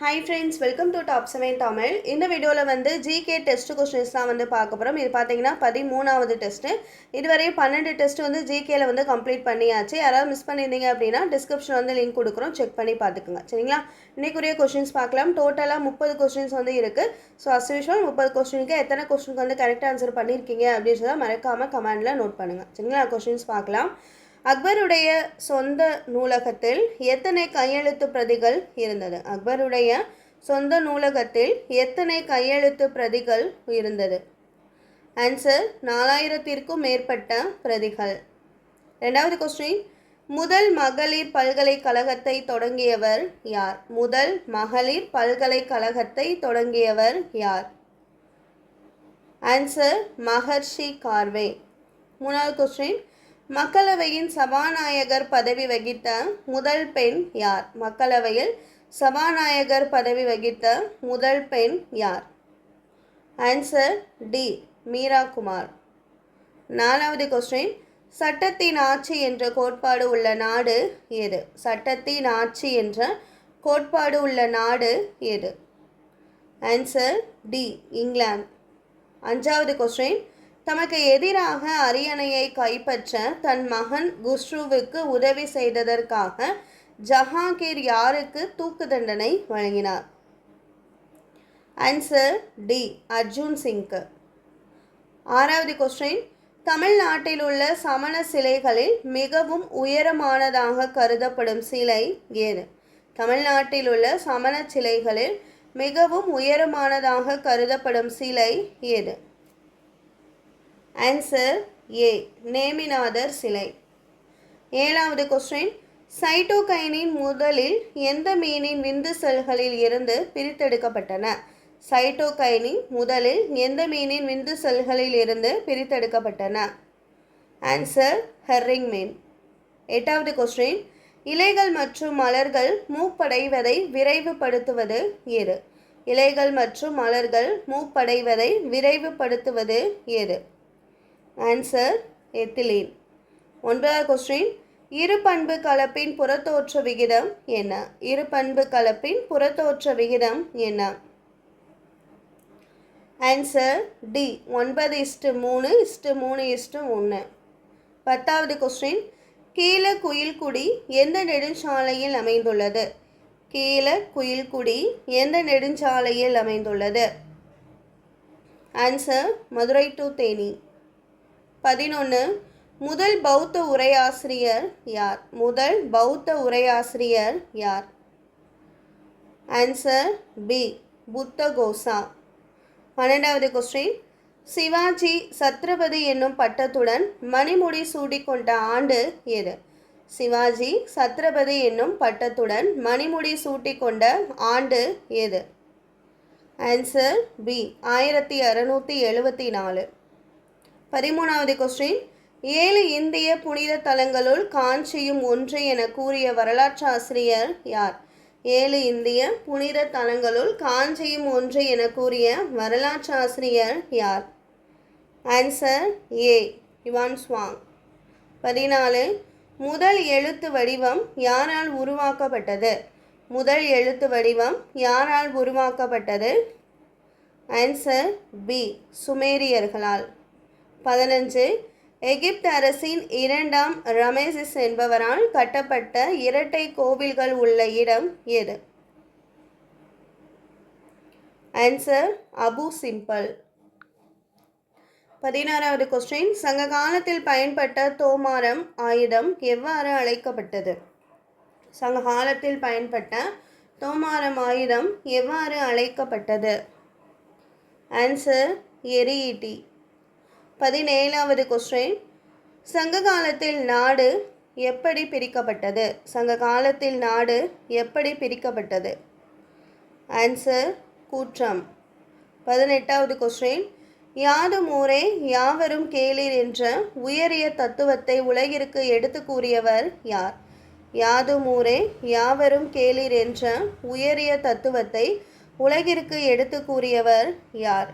Hi friends welcome to top seven Tamil இந்த வீடியோவில் வந்து ஜிகே டெஸ்ட் கொஸ்டின்ஸ் தான் வந்து பார்க்க போகிறோம் இது பார்த்தீங்கன்னா பதிமூணாவது டெஸ்ட்டு இதுவரை பன்னெண்டு டெஸ்ட் வந்து ஜிகேல வந்து கம்ப்ளீட் பண்ணியாச்சு. யாராவது மிஸ் பண்ணியிருந்தீங்க அப்படின்னா டிஸ்கிரிப்ஷன் வந்து லிங்க் கொடுக்குறோம். செக் பண்ணி பார்த்துக்குங்க. சரிங்களா? இன்றைக்குரிய கொஸ்டின்ஸ் பார்க்கலாம். டோட்டலாக முப்பது கொஸ்டின்ஸ் வந்து இருக்குது ஸோ அஸ் யூஷுவல் முப்பது கொஸ்டினுக்கு எத்தனை கொஸ்டினுக்கு வந்து கரெக்ட் ஆன்சர் பண்ணியிருக்கீங்க அப்படின்னு சொல்லி மறக்காமல் கமெண்டில் நோட் பண்ணுங்கள் சரிங்களா? கொஸ்டின்ஸ் பார்க்கலாம். அக்பருடைய சொந்த நூலகத்தில் எத்தனை கையெழுத்து பிரதிகள் இருந்தது? அக்பருடைய சொந்த நூலகத்தில் எத்தனை கையெழுத்து பிரதிகள் இருந்தது? ஆன்சர் நாலாயிரத்திற்கும் மேற்பட்ட பிரதிகள். ரெண்டாவது கொஸ்டின் முதல் மகளிர் பல்கலைக்கழகத்தை தொடங்கியவர் யார்? முதல் மகளிர் பல்கலைக்கழகத்தை தொடங்கியவர் யார்? ஆன்சர் மகர்ஷி கார்வே. மூணாவது கொஸ்டின் மக்களவையின் சபாநாயகர் பதவி வகித்த முதல் பெண் யார்? மக்களவையில் சபாநாயகர் பதவி வகித்த முதல் பெண் யார்? ஆன்சர் டி மீரா குமார் நாலாவது கொஸ்டின் சட்டத்தின் ஆட்சி என்ற கோட்பாடு உள்ள நாடு எது? சட்டத்தின் ஆட்சி என்ற கோட்பாடு உள்ள நாடு எது? Answer D England. அஞ்சாவது கொஸ்டின் தமக்கு எதிராக அரியணையை கைப்பற்ற தன் மகன் குஷ்ருவுக்கு உதவி செய்ததற்காக ஜஹாங்கீர் யாருக்கு தூக்கு தண்டனை வழங்கினார்? ஆன்சர் டி அர்ஜுன் சிங்க்கு. ஆறாவது கொஸ்டின் தமிழ்நாட்டில் உள்ள சமண சிலைகளில் மிகவும் உயரமானதாக கருதப்படும் சிலை ஏது? தமிழ்நாட்டில் உள்ள சமண சிலைகளில் மிகவும் உயரமானதாக கருதப்படும் சிலை ஏது? ஆன்சர் ஏ நேமிநாதர் சிலை. ஏழாவது கொஸ்டின் சைட்டோகைனின் முதலில் எந்த மீனின் விந்து செல்களில் இருந்து பிரித்தெடுக்கப்பட்டன? சைட்டோகைனின் முதலில் எந்த மீனின் விந்து செல்களில் இருந்து பிரித்தெடுக்கப்பட்டன? ஆன்சர் ஹெர்ரிங் மீன். எட்டாவது கொஸ்டின் இலைகள் மற்றும் மலர்கள் மூப்படைவதை விரைவுபடுத்துவது எது இலைகள் மற்றும் மலர்கள் மூப்படைவதை விரைவுபடுத்துவது எது ஆன்சர் எத்திலீன். ஒன்பதாவது கொஸ்டின் இரு பண்பு கலப்பின் புறத்தோற்ற விகிதம் என்ன? இரு பண்பு கலப்பின் புறத்தோற்ற விகிதம் என்ன? ஆன்சர் டி ஒன்பது இஸ்டு மூணு இஸ்டு மூணு இஸ்டு ஒன்று பத்தாவது கொஸ்டின் கீழ குயில்குடி எந்த நெடுஞ்சாலையில் அமைந்துள்ளது? கீழ குயில்குடி எந்த நெடுஞ்சாலையில் அமைந்துள்ளது? Answer Madurai to Theni. பதினொன்று முதல் பௌத்த உரையாசிரியர் யார்? முதல் பௌத்த உரையாசிரியர் யார்? ஆன்சர் பி புத்த கோசா பன்னெண்டாவது கொஸ்டின் சிவாஜி சத்ரபதி என்னும் பட்டத்துடன் மணிமுடி சூடிக்கொண்ட ஆண்டு எது? சிவாஜி சத்ரபதி என்னும் பட்டத்துடன் மணிமுடி சூட்டிக்கொண்ட ஆண்டு எது? ஆன்சர் பி ஆயிரத்தி அறுநூற்றி எழுபத்தி நாலு. பதிமூணாவது கொஸ்டின் ஏழு இந்திய புனித தலங்களுள் காஞ்சியும் ஒன்று என கூறிய வரலாற்று ஆசிரியர் யார்? ஏழு இந்திய புனித தலங்களுள் காஞ்சியும் ஒன்று என கூறிய வரலாற்று ஆசிரியர் யார்? ஆன்சர் ஏ யுவான் ஸ்வாங் பதினாலு முதல் எழுத்து வடிவம் யாரால் உருவாக்கப்பட்டது? முதல் எழுத்து வடிவம் யாரால் உருவாக்கப்பட்டது? ஆன்சர் பி சுமேரியர்களால். பதினஞ்சு. எகிப்து அரசின் இரண்டாம் ரமேசிஸ் என்பவரால் கட்டப்பட்ட இரட்டை கோவில்கள் உள்ள இடம் எது? ஆன்சர் அபு சிம்பிள் பதினாறாவது கொஸ்டின் சங்க காலத்தில் பயன்பட்ட தோமாரம் ஆயுதம் எவ்வாறு அழைக்கப்பட்டது? சங்க காலத்தில் பயன்பட்ட தோமாரம் ஆயுதம் எவ்வாறு அழைக்கப்பட்டது? ஆன்சர் எரிஇடி பதினேழாவது கொஸ்டின். சங்க காலத்தில் நாடு எப்படி பிரிக்கப்பட்டது? சங்க காலத்தில் நாடு எப்படி பிரிக்கப்பட்டது? ஆன்சர் கூற்றம். பதினெட்டாவது கொஸ்டின். யாதும் ஊரே யாவரும் கேளீர் என்ற உயரிய தத்துவத்தை உலகிற்கு எடுத்து கூறியவர் யார்? யாதும் ஊரே யாவரும் கேளீர் என்ற உயரிய தத்துவத்தை உலகிற்கு எடுத்து கூறியவர் யார்?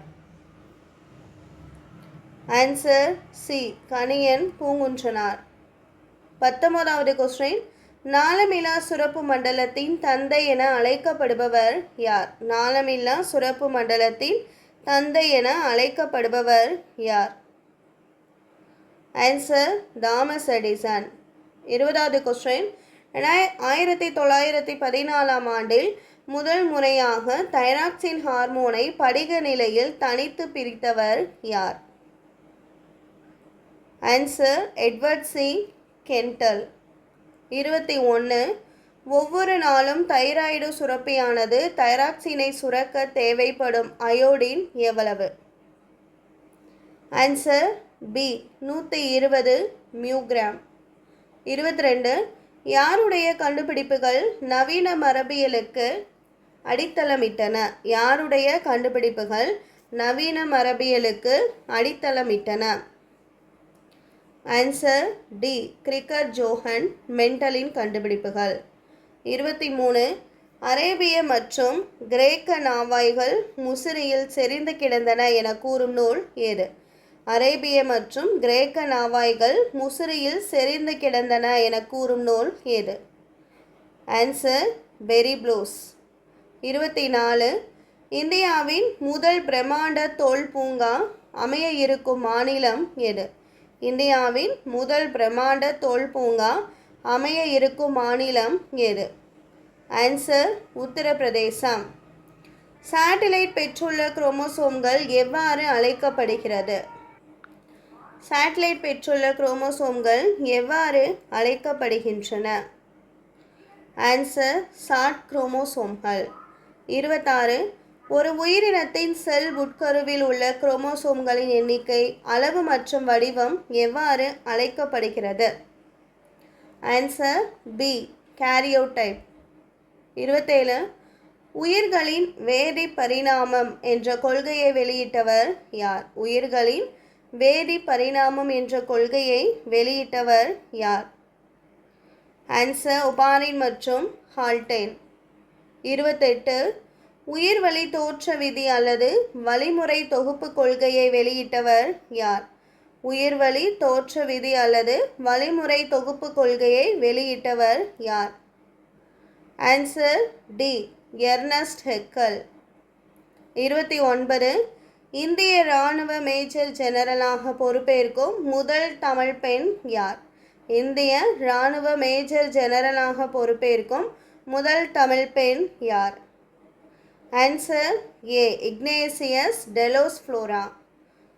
Answer C Kaniyan Poongundranar. பத்தொன்பதாவது கொஸ்டின் நாளமில்லா சுரப்பு மண்டலத்தின் தந்தை என அழைக்கப்படுபவர் யார்? நாளமில்லா சுரப்பு மண்டலத்தின் தந்தை என அழைக்கப்படுபவர் யார்? ஆன்சர் தாமஸ் எடிசன் இருபதாவது கொஸ்டின் ஆயிரத்தி தொள்ளாயிரத்தி பதினாலாம் ஆண்டில் முதல் முறையாக தைராக்சின் ஹார்மோனை படிக நிலையில் தனித்து பிரித்தவர் யார்? ஆன்சர் எட்வர்ட் சி கென்டல் இருபத்தி ஒன்று ஒவ்வொரு நாளும் தைராய்டு சுரப்பியானது தைராக்சினை சுரக்க தேவைப்படும் அயோடின் எவ்வளவு? ஆன்சர் பி நூற்றி இருபது மியூகிராம். இருபத்தி ரெண்டு. யாருடைய கண்டுபிடிப்புகள் நவீன மரபியலுக்கு அடித்தளமிட்டன? யாருடைய கண்டுபிடிப்புகள் நவீன மரபியலுக்கு அடித்தளமிட்டன? ஆன்சர் டி கிரிக்கர் ஜோஹன் மென்டலின் கண்டுபிடிப்புகள். இருபத்தி மூணு. அரேபிய மற்றும் கிரேக்க நாவாய்கள் முசிறியில் செறிந்து கிடந்தன என கூறும் நூல் ஏது? அரேபிய மற்றும் கிரேக்க நாவாய்கள் முசிறியில் செறிந்து கிடந்தன என கூறும் நூல் ஏது? ஆன்சர் பெரி ப்ளூஸ் இருபத்தி நாலு. இந்தியாவின் முதல் பிரம்மாண்ட தோல் பூங்கா அமைய இருக்கும் மாநிலம் எது? இந்தியாவின் முதல் பிரம்மாண்ட தோல் பூங்கா அமைய இருக்கும் மாநிலம் எது? ஆன்சர் உத்தரப்பிரதேசம். சேட்டிலைட் பெற்றுள்ள குரோமோசோம்கள் எவ்வாறு அழைக்கப்படுகிறது? சேட்டலைட் பெற்றுள்ள குரோமோசோம்கள் எவ்வாறு அழைக்கப்படுகின்றன? ஆன்சர் சாட் குரோமோசோம்கள். இருபத்தாறு ஒரு உயிரினத்தின் செல் உட்கருவில் உள்ள குரோமோசோம்களின் எண்ணிக்கை அளவு மற்றும் வடிவம் எவ்வாறு அழைக்கப்படுகிறது? ஆன்சர் பி கேரியோடைப் இருபத்தேழு உயிர்களின் வேதி பரிணாமம் என்ற கொள்கையை வெளியிட்டவர் யார்? உயிர்களின் வேதி பரிணாமம் என்ற கொள்கையை வெளியிட்டவர் யார்? ஆன்சர் ஒபாரின் மற்றும் ஹால்டேன். இருபத்தெட்டு உயிர்வழி தோற்ற விதி அல்லது வழிமுறை தொகுப்பு கொள்கையை வெளியிட்டவர் யார்? உயிர்வழி தோற்ற விதி அல்லது வழிமுறை தொகுப்பு கொள்கையை வெளியிட்டவர் யார்? ஆன்சர் டி எர்னஸ்ட் ஹெக்கல் இருபத்தி ஒன்பது. இந்திய இராணுவ மேஜர் ஜெனரலாக பொறுப்பேற்கும் முதல் தமிழ் பெண் யார்? இந்திய இராணுவ மேஜர் ஜெனரலாக பொறுப்பேற்கும் முதல் தமிழ் பெண் யார்? Answer A Ignatius Delos Flora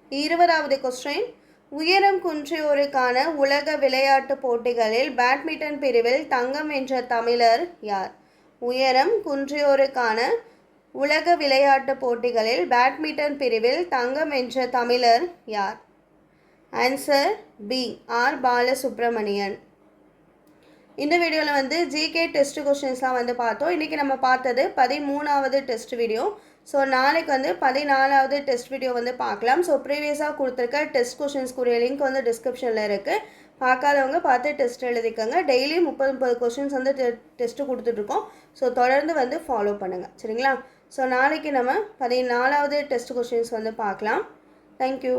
இருபதாவது கொஸ்டின் உயரம் குன்றியோருக்கான உலக விளையாட்டுப் போட்டிகளில் பேட்மிண்டன் பிரிவில் தங்கம் வென்ற தமிழர் யார்? உயரம் குன்றியோருக்கான உலக விளையாட்டுப் போட்டிகளில் பேட்மிண்டன் பிரிவில் தங்கம் வென்ற தமிழர் யார்? Answer B R. பாலசுப்ரமணியன். இந்த வீடியோவில் வந்து ஜிகே டெஸ்ட் கொஷின்ஸ்லாம் வந்து பார்த்தோம். இன்றைக்கி நம்ம பார்த்தது பதிமூணாவது டெஸ்ட் வீடியோ ஸோ நாளைக்கு வந்து பதினாலாவது டெஸ்ட் வீடியோ வந்து பார்க்கலாம். ஸோ ப்ரீவியஸாக கொடுத்துருக்க டெஸ்ட் கொஷின்ஸ்க்குரிய லிங்க் வந்து டிஸ்கிரிப்ஷனில் இருக்குது பார்க்காதவங்க பார்த்து டெஸ்ட் எழுதிக்கோங்க. டெய்லி முப்பது முப்பது கொஷின்ஸ் வந்து டெ டெஸ்ட்டு கொடுத்துட்ருக்கோம். ஸோ தொடர்ந்து வந்து ஃபாலோ பண்ணுங்கள் சரிங்களா? ஸோ நாளைக்கு நம்ம பதினாலாவது டெஸ்ட் கொஷின்ஸ் வந்து பார்க்கலாம். தேங்க்யூ